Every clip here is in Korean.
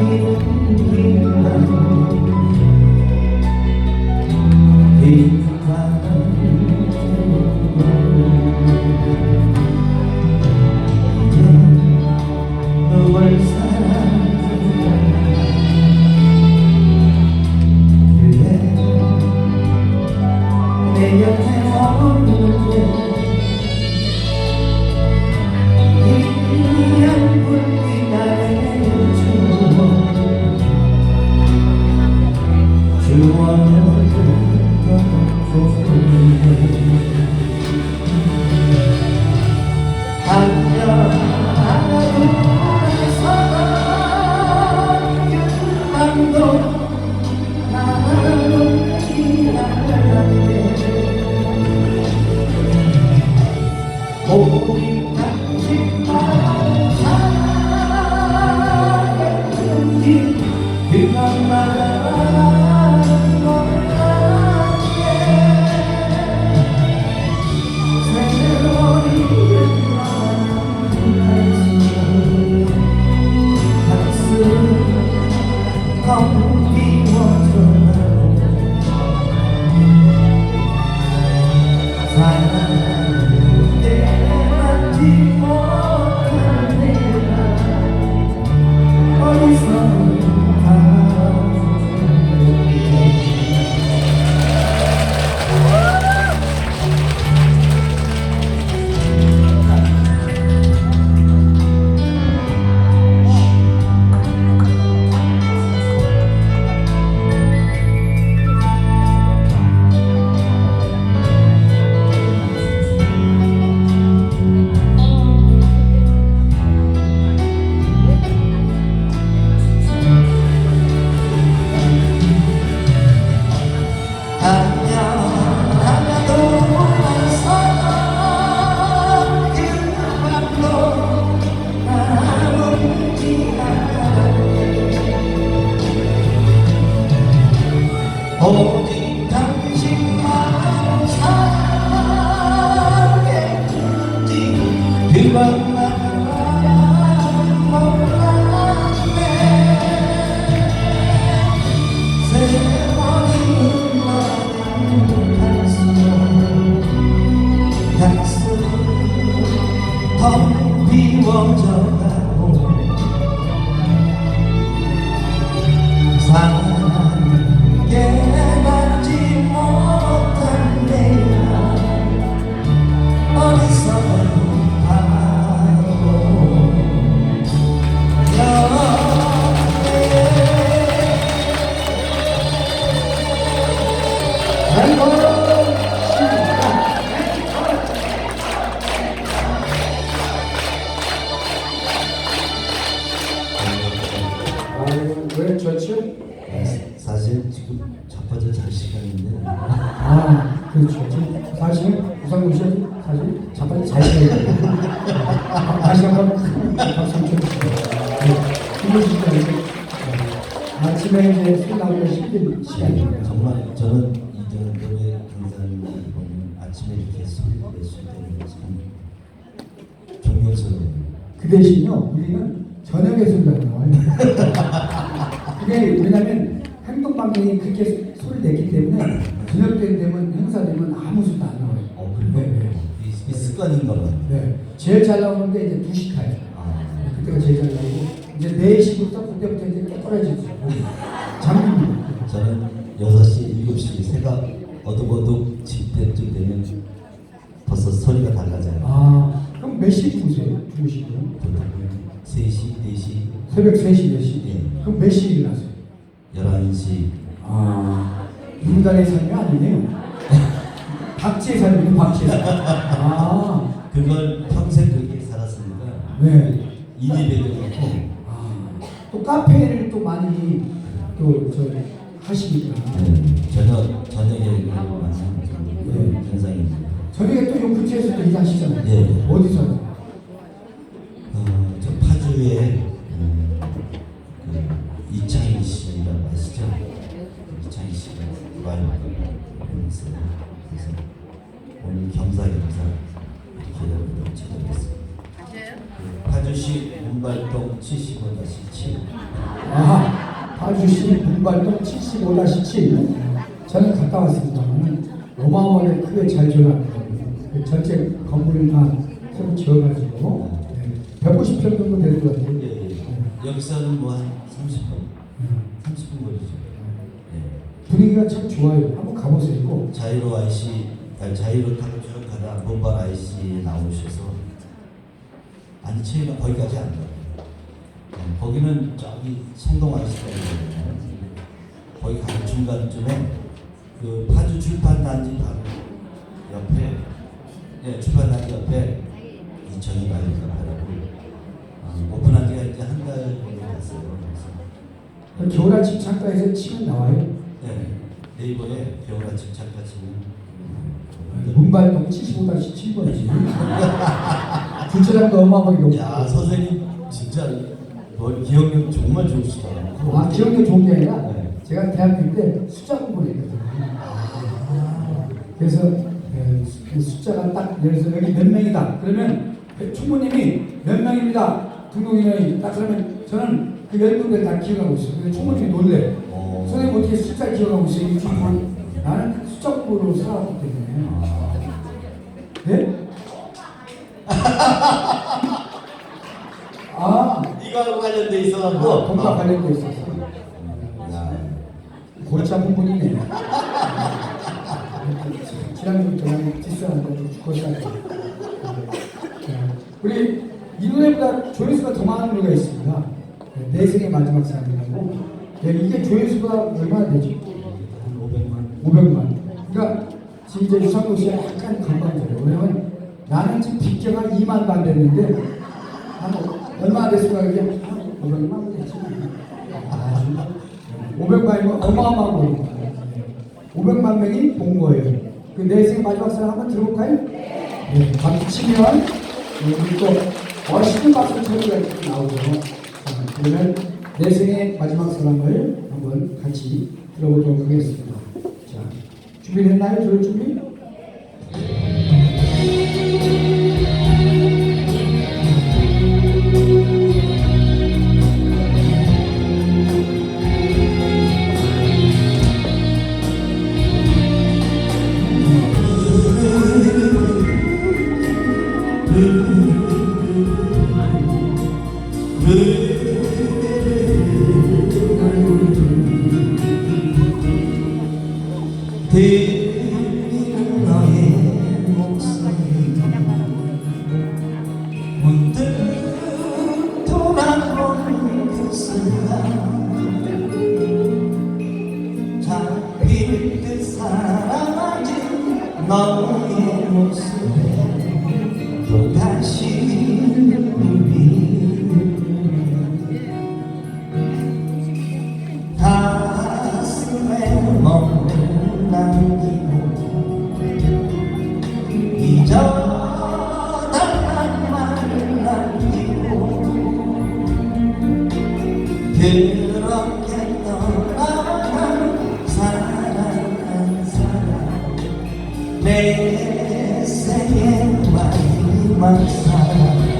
you. 어 40, 우상용 씨 40, 잠깐 40년. 다시 한번 박수 좀주시요 힘드시죠? 네. 어, 아침에 이제 술 나오기가 힘든 시간입니다. 네, 정말 저는 이전 노래 강사님이 보면 아침에 이렇게 소리를 낼수 있다는 참 존경스러워요. 그 대신요, 우리는 저녁에 술이 나와요. 그게 왜냐면 행동방송이 그렇게 소리를 냈기 때문에 때 되면 행사 되면 아무 술도 안 나와요. 어 네, 그래요? 네. 이, 이 습관인가 봐요. 네. 제일 잘 나오는 게 이제 2시 타요. 아, 그때가 제일 잘 나오고 이제 4시부터 그때부터 이제 깨끗해지죠. 잠깁니다. 저는 6시, 7시 새가 어둑어둑 집때쯤 되면 벌써 소리가 달라져요. 아, 그럼 몇 시에 주무세요? 주무시면? 보통 3시, 4시, 새벽 3시, 4시? 예. 그럼 몇 시에 일어나세요? 11시 아, 인간의 삶이 아니네요. 박쥐의 삶이네, 박쥐의 삶. 아, 그걸 평생 그렇게 살았으니까 네. 인이 되더라고. 아, 또 카페를 또 많이 또 저 하시니까. 네, 저녁 저녁에 만나는 네. 현상입니다. 저녁에 또 용구치에서 또 일하시잖아요. 네. 어디서 이렇게 여러분들 찾아뵙습니다. 그 파주시 문발동 75-7 아, 파주시 문발동 75-7. 저는 갔다 왔습니다만 어마어마하게 크게 잘 지어놨거든요. 그 전체 건물을 다 새로 지어가지고 네. 150평 정도 되는 것 같아요. 예, 예. 여기서는 뭐 한 30분, 음. 30분 거리죠. 예. 분위기가 참 좋아요. 한번 가보세요. 꼭. 자이로 IC, 자이로 타 가다 문발 IC에 나오셔서 아니 체가 거기까지 안 가요. 예, 거기는 저기 성동 IC가 있거든요. 거기 가는 중간쯤에 그 파주 출판단지 바로 옆에 예, 출판단지 옆에 이천이 바라고 어, 오픈한 지가 이제 한 달 정도 됐어요. 그래서 그 겨울 아침 창가에서 치면 나와요. 네, 네이버에 겨울 아침 잠깐 치면 문발동 75-7번지. 주차장도 어마어마하게 높고. 야 선생님 진짜 뭐 기억력 정말 좋으시더라고요. 아, 기억력 좋은 게 아니라 네. 제가 대학교 때 숫자 공부를 했거든요. 그래서 에, 수- 그 숫자가 딱 예를 들어서 여기 몇 명이다. 그러면 총무님이 몇 명입니다. 등록인원이 딱 그러면 저는 그 열 분들 다 기억하고 있어요. 근데 총무님이 놀래. 어. 선생님 어떻게 숫자 기억하고 있어요? 이 친구는 나는 공부로 살았기 때문에. 네? 아, 이거하고 관련돼 있어갖고 아, 돈과 관련돼 있어서. 야, 골치 아픈 분이네. 지난주부터 그냥 디스하는데 죽고 살아요. 우리 이 노래보다 조회수가 더 많은 노래가 있습니다. 내 생의 마지막 사랑이라고. 네, 이게 조회수가 얼마나 되지? 한 500만. 500만. 그러니까 이제 유상도 씨가 약간 건강해요. 왜냐면 나는 지금 빗겨가 2만도 안 됐는데 한 얼마 됐을까 이게 한 500만 됐지. 아, 500만이면 어마어마한 거니까. 500만 명이 본 거예요. 그 내생 마지막 사랑 한번 들어볼까요? 네. 박수 치면 우리 또 멋있는 박수 소리가 나오죠. 자, 그러면 내생의 마지막 사랑을 한번 같이 들어보도록 하겠습니다. 자, 준비됐나 내 생의 마지막 사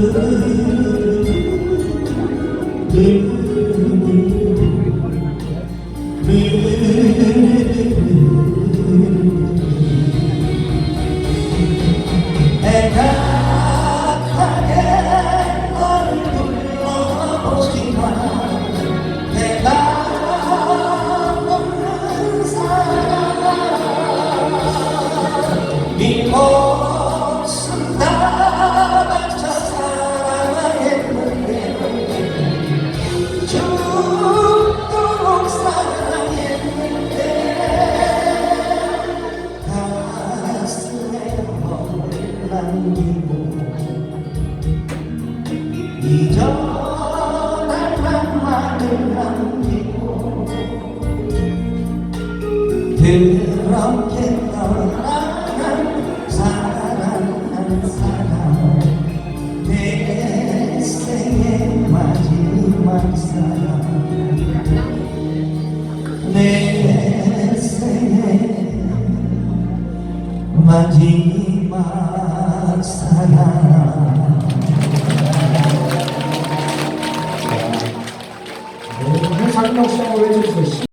내 Madhima Sarah